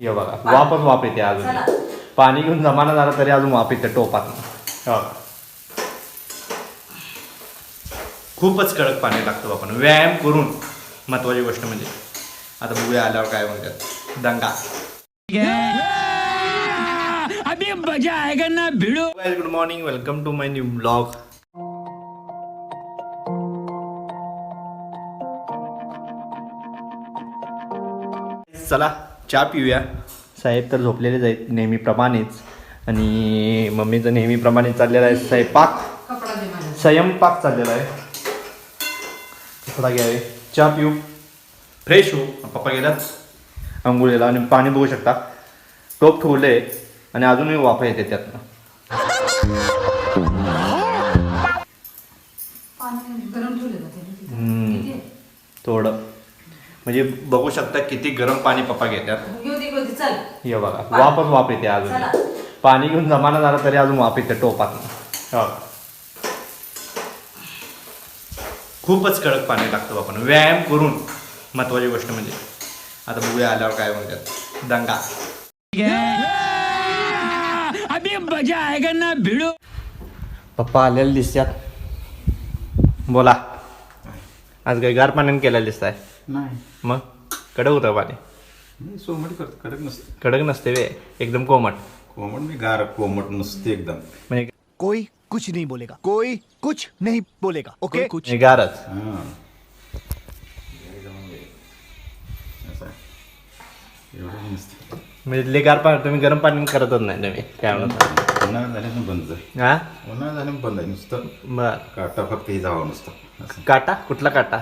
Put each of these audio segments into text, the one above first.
हे बघा वापच वाप येते अजून. पाणी घेऊन जमाना झाला तरी अजून वाप येते टोपात खूपच कडक पाणी लागतं आपण. व्यायाम करून महत्वाची गोष्ट म्हणजे. आता बघूया आल्यावर काय म्हणतात. दंगा. अभी मजा आएगा ना भिड़ो. Good morning welcome to my new blog चला. चहा पिऊया. साहेब तर झोपलेलेच आहेत नेहमीप्रमाणेच. आणि मम्मीचं नेहमीप्रमाणे चाललेलं आहे स्वयंपाक. कपडा दे माझ्या स्वयंपाक चाललेला आहे. कपडा घ्यावे चहा पिऊ. फ्रेश होऊ पप्पा गेलात आंघोळीला आणि पाणी बघू शकता. टोप ठेवले आणि अजूनही वाफा येते त्यातनं. म्हणजे बघू शकता किती गरम पाणी पप्पा घेतात. घेऊ दे घेऊ दे चल हे बघा वापच वाप येते चला. अजून पाणी घेऊन जमाना झाला तरी अजून वाप येते टोपात खूपच कडक पाणी लागतं आपण व्यायाम करून महत्वाची गोष्ट म्हणजे. आता बघूया आल्यावर काय म्हणतात. दंगा. अभी मजा आएगा ना भिड़ो. पप्पा आलेले दिसतात. बोला. आज काही गार पाण्याने केलेलं दिसत आहे नाही. मग? कडक होतं पाणी. मी सोमट करतो. कडक नसते. कडक नसते वे. एकदम कोमट. कोमट मी गार कोमट नसते एकदम. म्हणजे कोई कुछ नहीं बोलेगा. कोई कुछ नहीं बोलेगा. ओके कुछ म्हणजे गारच. हां. असं. आहे. एवढं नसते. म्हणजे लय गार पाणी तुम्ही गरम पाणी करतच नाही तुम्ही. काय म्हणत उन्हाळा झाल्यानं बंद. आहे हा? उन्हाळा झाल्यानं बंद आहे नुसतं. बर. काटा फक्त हे जावं नुसतं. असं. काटा? कुठला काटा?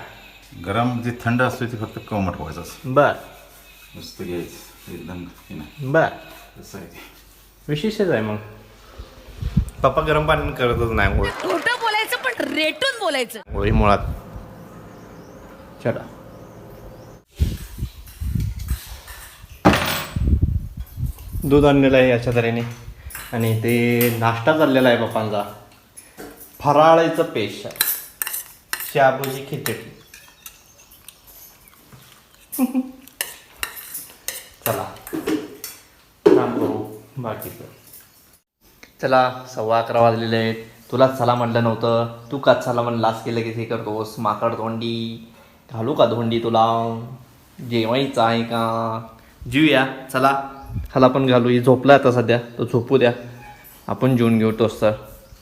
गरम जे थंड असतो ते फक्त कोमट व्हायचं असं बर. नुसतं घ्यायचं. एकदम हे नाही. बर. तसं आहे ते. विशेषच आहे मग. पप्पा गरम पाणी करतच नाही आंघोळ खोटं बोलायचं पण रेटून बोलायचं. आंघोळी मुळात. चला. दूध आणलेलं आहे अशा तऱ्हेने. आणि ते नाश्ता चाललेला आहे पप्पांचा. फराळाचं पेश आहे. शाबूची खिचडी. चला. काम करू. बाकीचं चला सव्वा अकरा वाजलेले आहेत. तुलाच चला म्हणलं नव्हतं. तू का चला म्हणलास केलं की हे करतोस? माकड धोंडी. घालू का धोंडी तुला? जेवायचं आहे का? जीवया चला. ह्याला पण घालू. ही झोपला आता सध्या. तो झोपू द्या. आपण जेवून घेऊ तोच तर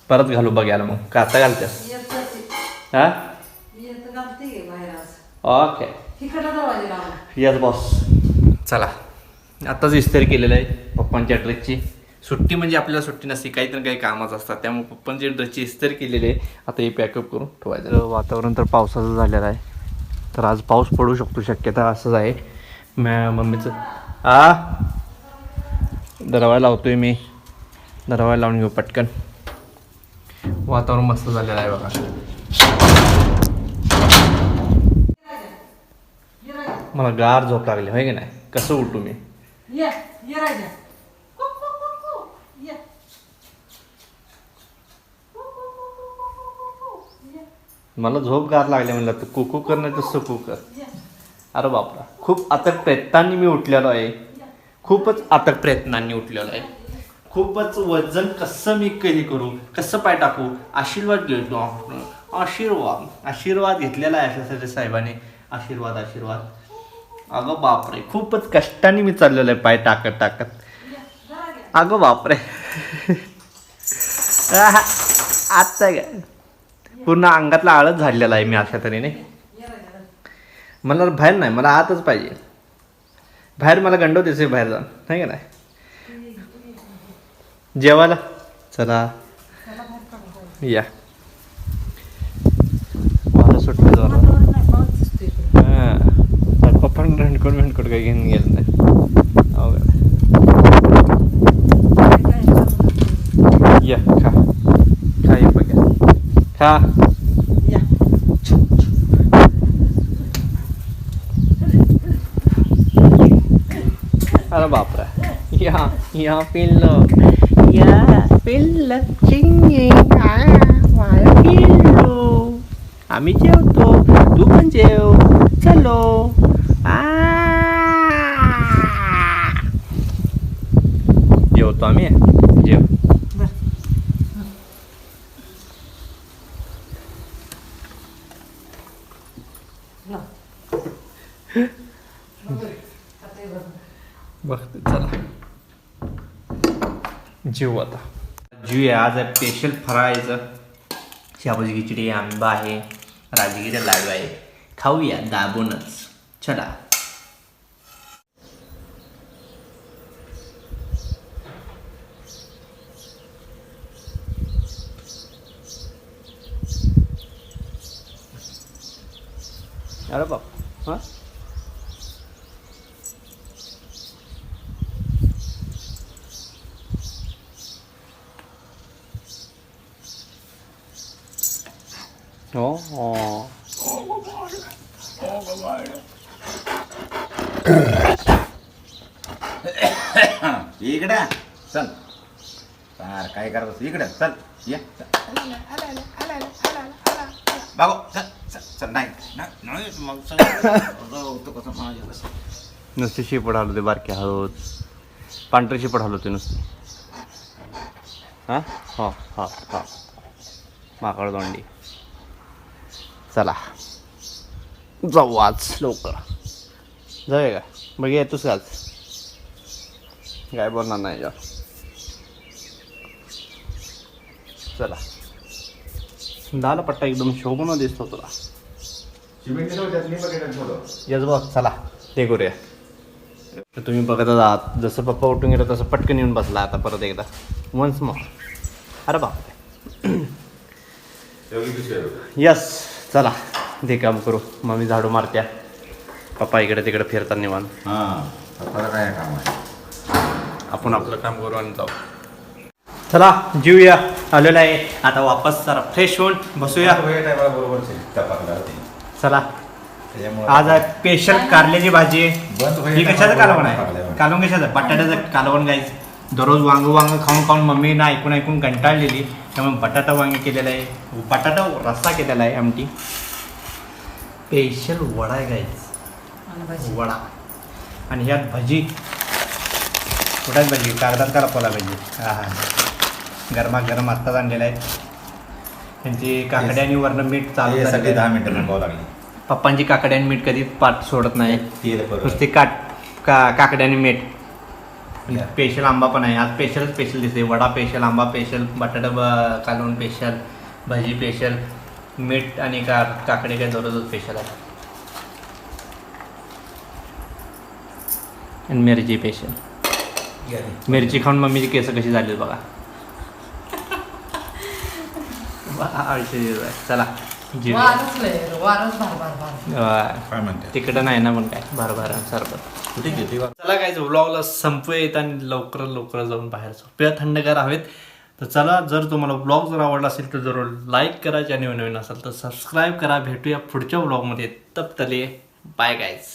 परत घालू बघायला मग. का आता जाते. हा ओके. यस बॉस चला. आत्ताच इस्त्री केलेलं आहे पप्पांच्या ड्रेसची. सुट्टी म्हणजे आपल्याला सुट्टी नसते काही तर काही कामच असतात. त्यामुळे पप्पांची ड्रेसची इस्त्री केलेली आहे. आता हे पॅकअप करून ठेवायचं. वातावरण तर पावसाचं झालेलं आहे. तर आज पाऊस पडू शकतो शक्यता असंच आहे. मॅ मम्मीचं आ? दरवाजा लावतोय मी. दरवाजा लावून घेऊ पटकन. वातावरण मस्त झालेलं आहे बघा. मला गार झोप लागली होय की नाही? कसं उठू मी? ये ये राजा. कु, कु, कु, कु. ये. कु, कु, कु, कु, कु, कु, कु, कु. ये, मला झोप गार लागली म्हणलं तर कुकू कर नाही तर सुकू कर. ये. अरे बापरा खूप अथक प्रयत्नांनी मी उठलेलो आहे. खूपच अथक प्रयत्नांनी उठलेलो आहे. खूपच वजन कसं मी कधी करू कसं पाय टाकू आशीर्वाद घेतो. आशीर्वाद आशीर्वाद घेतलेला आहे अशासाठी साहेबांनी. आशीर्वाद आशीर्वाद. अगं बापरे खूपच कष्टाने मी चाललेलो आहे पाय टाकत टाकत. अगं बापरे. आहा, आता काय पूर्ण अंगातला आळच झालेला आहे मी अशा तऱ्हेने. मला बाहेर नाही मला आतच पाहिजे. बाहेर मला गंडवतेच बाहेर जाऊन नाही का नाही? जेवायला? चला. या मला सुटलं जरा वातावरण नाही, पाऊस दिसतोय इकडं. हां पप्पा रंडकोड भेंडकोड काही घेऊन गेलं नाही अवघड आहे. काय काय या खा खा ये बघा खा या. अरे बापरा या या पिल्लो या पिल्ल चिंगी पिल्लो आम्ही जेवतो तू पण जेव चलो आ करतो आम्ही बघते चला. जेवू आता. जेवूया आज आहे स्पेशल फराळायचं शाबूची खिचडी आंबा आहे राजगिरा लाडू आहे. खाऊया दाबूनच. चला. अरे बाप हां? हो हो इकडे चल फार काय करत इकडे चल ये बागो चल चल चल नाही नाही, नाही मग चल होतं कसं माझ्या कसं नुसती शिपड हलवते बारकी हळूच पांढरी शिपड हलवते नुसती हां हो हो हो माकड दोंडी चला. जाऊ आज लवकर. जाऊया का? बघ येतोच का आज? काय बोलणार नाही यार. चला. झाला पट्टा एकदम शोभून दिसतो तुला. यस बॉस चला. ते करूया. तर तुम्ही बघत आहात जसं पप्पा उठून गेलं तसं पटकन येऊन बसला आता परत एकदा. वन्स मॉर अरे बाप यस चला ते काम करू. मम्मी झाडू मारत्या. पप्पा इकडे तिकडे फिरतात हां काय काम आहे? आपण आपलं काम करू आणि जाऊ. चला जीवया आलेलं आहे आता वापस जरा फ्रेश होऊन बसूया. बरोबर चला. आज स्पेशल कारल्याची भाजी आहे. ही? कशाचं कालवण. आहे? कालवण. कशाचं? बटाट्याचं कालवण गायचं दररोज वांग वांग खाऊन खाऊन मम्मीनं ऐकून ऐकून कंटाळलेली. त्यामुळे बटाटा वांगे केलेला आहे. बटाटा रस्सा केलेला आहे आमटी. स्पेशल वडा आहे गायच वडा. आणि ह्यात भजी. कुठाच भजी? कागदात करा पोला भजी. हा हा. गरमागरम आत्ताच आणलेला आहे. त्यांची काकड्या आणि वरण मीठ चालू झालेलं दहा. मिनिटं लागली. पप्पांची काकड्या आणि मीठ कधी पाठ सोडत नाही. नुसते काट का काकड्या आणि मीठ. स्पेशल आंबा पण आहे. आज स्पेशल स्पेशल दिसते वडा स्पेशल आंबा स्पेशल बटाटा ब- कालवण स्पेशल भाजी स्पेशल मीठ आणि का काकडे काय दररोज स्पेशल आहे. आणि मिरची स्पेशल मिरची खाऊन मम्मीची केस कशी झाली बघा. आळशी. चला. वारच लय वारच भार भार भार. काय म्हणते? तिकडं नाही ना पण काय? बार बार सरबत कुठे घेते चला काय व्लॉगला संपू येत आणि लवकर लवकर जाऊन बाहेर झोपूया. थंडगार हवेत. तर चला जर तुम्हाला ब्लॉग जर आवडला असेल तर जरूर लाईक करा. नवीन नवीन असेल तर सबस्क्राईब करा. भेटूया पुढच्या ब्लॉगमध्ये तप तले बाय गायज